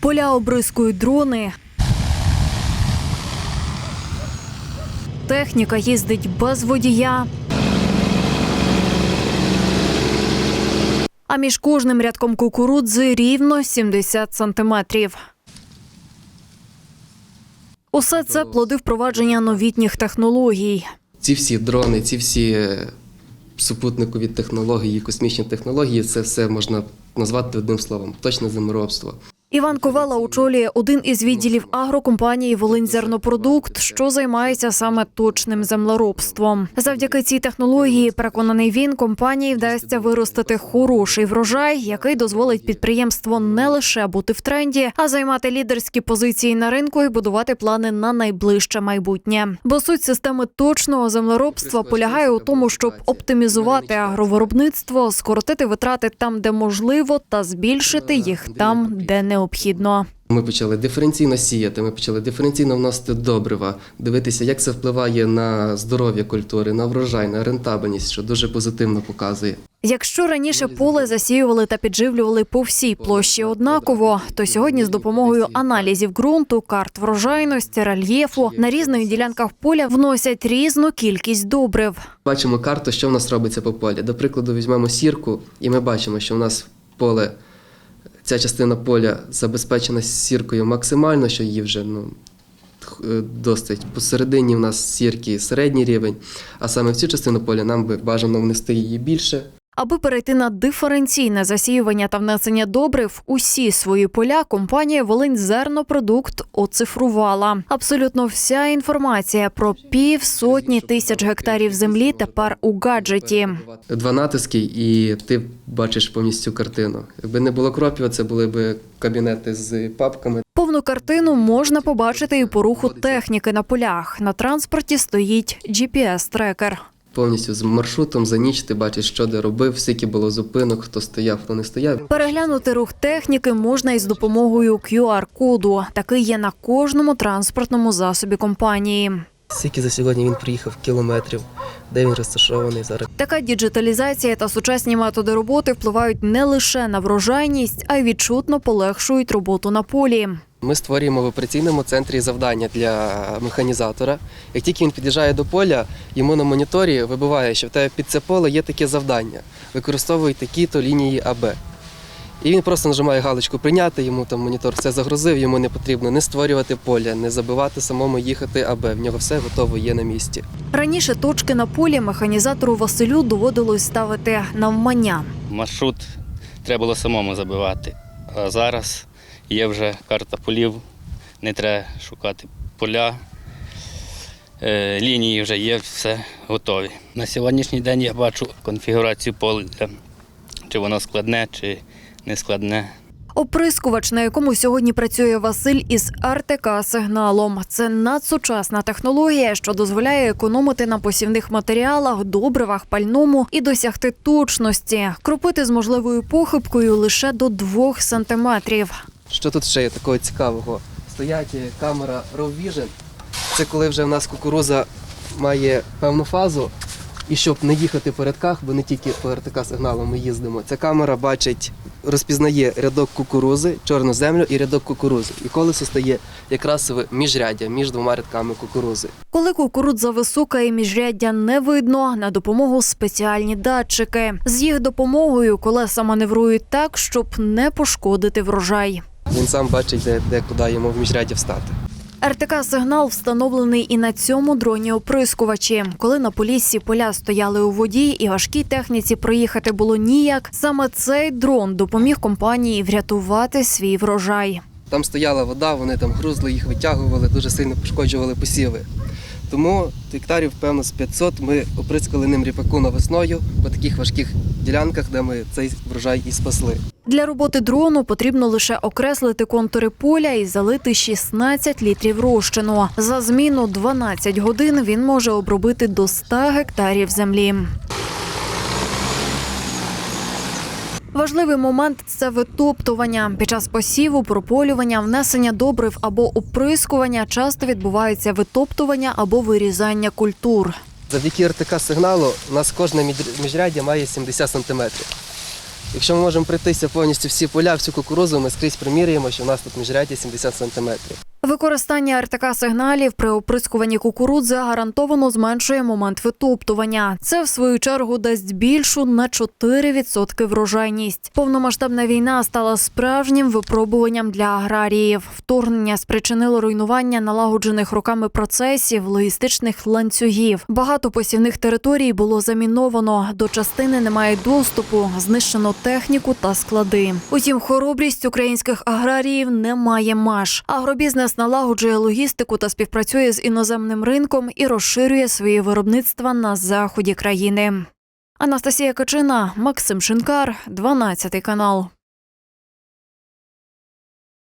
Поля обрискують дрони. Техніка їздить без водія. А між кожним рядком кукурудзи рівно 70 сантиметрів. Усе це плоди впровадження новітніх технологій. Ці всі дрони, ці всі супутникові технології, космічні технології, це все можна назвати одним словом точне землеробство. Іван Ковала очолює один із відділів агрокомпанії «Волиньзернопродукт», що займається саме точним землеробством. Завдяки цій технології, переконаний він, компанії вдасться виростити хороший врожай, який дозволить підприємству не лише бути в тренді, а займати лідерські позиції на ринку і будувати плани на найближче майбутнє. Бо суть системи точного землеробства полягає у тому, щоб оптимізувати агровиробництво, скоротити витрати там, де можливо, та збільшити їх там, де необхідно. Ми почали диференційно сіяти, ми почали диференційно вносити добрива, дивитися, як це впливає на здоров'я культури, на врожай, на рентабельність, що дуже позитивно показує. Якщо раніше поле засіювали та підживлювали по всій площі однаково, то сьогодні з допомогою аналізів ґрунту, карт врожайності, рельєфу на різних ділянках поля вносять різну кількість добрив. Бачимо карту, що в нас робиться по полі. До прикладу, візьмемо сірку, і ми бачимо, що в нас поле, ця частина поля забезпечена сіркою максимально, що її вже ну, е, досить. Посередині в нас сірки середній рівень, а саме в цю частину поля нам би бажано внести її більше. Аби перейти на диференційне засіювання та внесення добрив, усі свої поля компанія Волинь Зернопродукт оцифрувала. Абсолютно вся інформація про пів сотні тисяч гектарів землі тепер у гаджеті. Два натиски, і ти бачиш повністю картину. Якби не було кропів, це були б кабінети з папками. Повну картину можна побачити і по руху техніки на полях. На транспорті стоїть GPS-трекер. Повністю з маршрутом за ніч ти бачиш, що де робив, скільки було зупинок, хто стояв, хто не стояв. Переглянути рух техніки можна із допомогою QR-коду. Такий є на кожному транспортному засобі компанії. Скільки за сьогодні він приїхав кілометрів, де він розташований зараз. Така діджиталізація та сучасні методи роботи впливають не лише на врожайність, а й відчутно полегшують роботу на полі. Ми створюємо в операційному центрі завдання для механізатора. Як тільки він під'їжджає до поля, йому на моніторі вибиває, що в тебе під це поле є таке завдання. Використовуй такі-то лінії АБ. І він просто нажимає галочку прийняти, йому там монітор все загрузив, йому не потрібно не створювати поля, не забивати самому їхати АБ. В нього все готово є на місці. Раніше точки на полі механізатору Василю доводилось ставити навмання. маршрут треба було самому забивати. А зараз є вже карта полів, не треба шукати поля. Е, Лінії вже є, все готові. На сьогоднішній день я бачу конфігурацію поля, чи воно складне, чи не складне. Оприскувач, на якому сьогодні працює Василь із РТК сигналом. Це надсучасна технологія, що дозволяє економити на посівних матеріалах, добривах, пальному і досягти точності. Кропити з можливою похибкою лише до 2 сантиметрів. Що тут ще є такого цікавого? Стоять камера Raw Vision. Це коли вже в нас кукуруза має певну фазу, і щоб не їхати по рядках, бо не тільки по РТК сигналу ми їздимо. Ця камера бачить, розпізнає рядок кукурузи, чорну землю і рядок кукурузи. І колесо стає якраз в міжряддя між двома рядками кукурузи. Коли кукурудза висока і міжряддя не видно, на допомогу спеціальні датчики. З їх допомогою колеса маневрують так, щоб не пошкодити врожай. Він сам бачить, де, де куди йому в міжряді встати. РТК сигнал встановлений і на цьому дроні оприскувачі. Коли на поліссі поля стояли у воді і важкій техніці проїхати було ніяк, саме цей дрон допоміг компанії врятувати свій врожай. Там стояла вода, вони там грузли, їх витягували, дуже сильно пошкоджували посіви. Тому гектарів, певно, з 500 ми оприскали ним ріпаку навесною по таких важких ділянках, де ми цей врожай і спасли. Для роботи дрону потрібно лише окреслити контури поля і залити 16 літрів розчину. За зміну 12 годин він може обробити до 100 гектарів землі. Важливий момент це витоптування. Під час посіву, прополювання, внесення добрив або оприскування часто відбувається витоптування або вирізання культур. Завдяки РТК сигналу у нас кожне міжряддя має 70 сантиметрів. Якщо ми можемо пройтися повністю всі поля, всю кукурузу, ми скрізь приміряємо, що в нас тут міжряддя 70 сантиметрів. Використання РТК сигналів при оприскуванні кукурудзи гарантовано зменшує момент витоптування. Це в свою чергу дасть більшу на 4% врожайність. Повномасштабна війна стала справжнім випробуванням для аграріїв. Вторгнення спричинило руйнування налагоджених роками процесів, логістичних ланцюгів. Багато посівних територій було заміновано. До частини немає доступу, знищено техніку та склади. Утім, хоробрість українських аграріїв не має меж. Агробізнес налагоджує логістику та співпрацює з іноземним ринком і розширює свої виробництва на заході країни. Анастасія Качина, Максим Шинкар, 12 канал.